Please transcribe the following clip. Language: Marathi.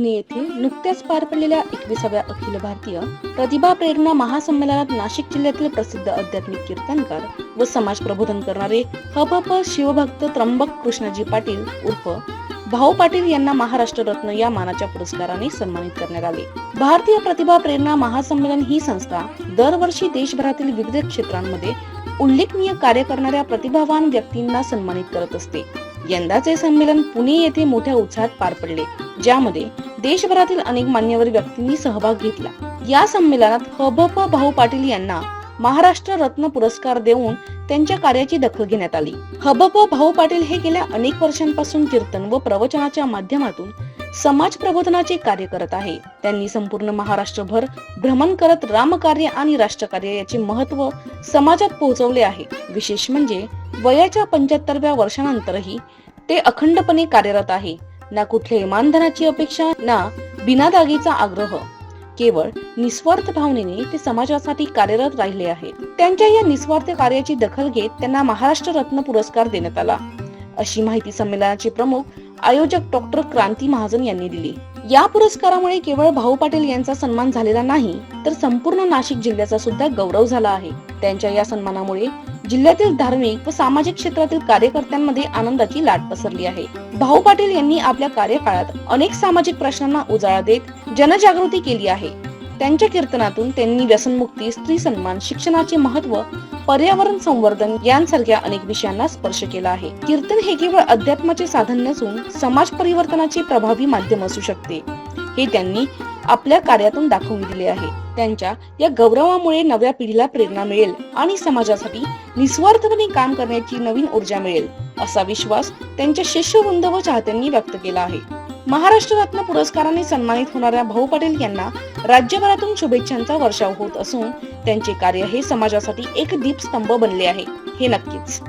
पुणे येथे नुकत्याच पार पडलेल्या एकविसाव्या अखिल भारतीय प्रतिभा प्रेरणा महासंमेलनात नाशिक जिल्ह्यातील प्रसिद्ध आध्यात्मिक कीर्तनकार व समाज प्रबोधन करणारे हपप शिवभक्त त्र्यंबक कृष्णजी पाटील उर्फ भाऊ पाटील यांना महाराष्ट्र रत्न या मानाच्या पुरस्काराने सन्मानित करण्यात आले. भारतीय प्रतिभा प्रेरणा महासंमेलन ही संस्था दरवर्षी देशभरातील विविध क्षेत्रांमध्ये उल्लेखनीय कार्य करणाऱ्या प्रतिभावान व्यक्तींना सन्मानित करत असते. यंदाचे संमेलन पुणे येथे मोठ्या उत्साहात पार पडले ज्यामध्ये देशभरातील अनेक मान्यवर व्यक्तींनी सहभाग घेतला. या संमेलनात हबप भाऊ पाटील यांना महाराष्ट्र रत्न पुरस्कार देऊन त्यांच्या कार्याची दखल घेण्यात आली. हबप भाऊ पाटील हे गेल्या अनेक वर्षांपासून कीर्तन व प्रवचनाच्या माध्यमातून समाज प्रबोधनाचे कार्य करत आहे. त्यांनी संपूर्ण महाराष्ट्रभर भ्रमण करत रामकार्य आणि राष्ट्रकार्य याचे महत्त्व समाजात पोहोचवले आहे. विशेष म्हणजे वयाच्या पंच्याहत्तरव्या वर्षानंतरही ते अखंडपणे कार्यरत आहे. ना कुठल्या मानधनाची अपेक्षा ना बिनादागीचा आग्रह. केवळ निस्वार्थ भावनेने ते समाजासाठी कार्यरत राहिले आहेत त्यांच्या या निस्वार्थ कार्याची दखल घेत त्यांना महाराष्ट्र रत्न पुरस्कार देण्यात आला. अशी माहिती संमेलनाचे प्रमुख आयोजक डॉक्टर क्रांती महाजन यांनी दिली. या पुरस्कारामुळे केवळ भाऊ पाटील यांचा सन्मान झालेला नाही तर संपूर्ण नाशिक जिल्ह्याचा सुद्धा गौरव झाला आहे. त्यांच्या या सन्मानामुळे जिल्ह्यातील धार्मिक व सामाजिक क्षेत्रातील कार्यकर्त्यांमध्ये आनंदाची लाट पसरली आहे. भाऊ पाटील यांनी आपल्या कार्यकाळात अनेक सामाजिक प्रश्नांना उजाळा देत जनजागृती केली आहे. त्यांच्या कीर्तनातून त्यांनी व्यसनमुक्ती स्त्री सन्मान शिक्षणाचे महत्त्व पर्यावरण संवर्धन यांसारख्या अनेक विषयांना स्पर्श केला आहे. कीर्तन हे केवळ अध्यात्माचे साधन नसून समाज परिवर्तनाचे प्रभावी माध्यम असू शकते. हे त्यांनी आपल्या कार्यातून दाखवून दिले आहे. त्यांच्या या गौरवामुळे नव्या पिढीला प्रेरणा मिळेल आणि समाजासाठी निस्वार्थपणे काम करण्याची नवीन ऊर्जा मिळेल असा विश्वास त्यांच्या शिष्यवृंद व चाहत्यांनी व्यक्त केला आहे. महाराष्ट्र रत्न पुरस्काराने सन्मानित होणाऱ्या भाऊ पटेल यांना राज्यभरातून शुभेच्छांचा वर्षाव होत असून त्यांचे कार्य हे समाजासाठी एक दीपस्तंभ बनले आहे. हे नक्कीच.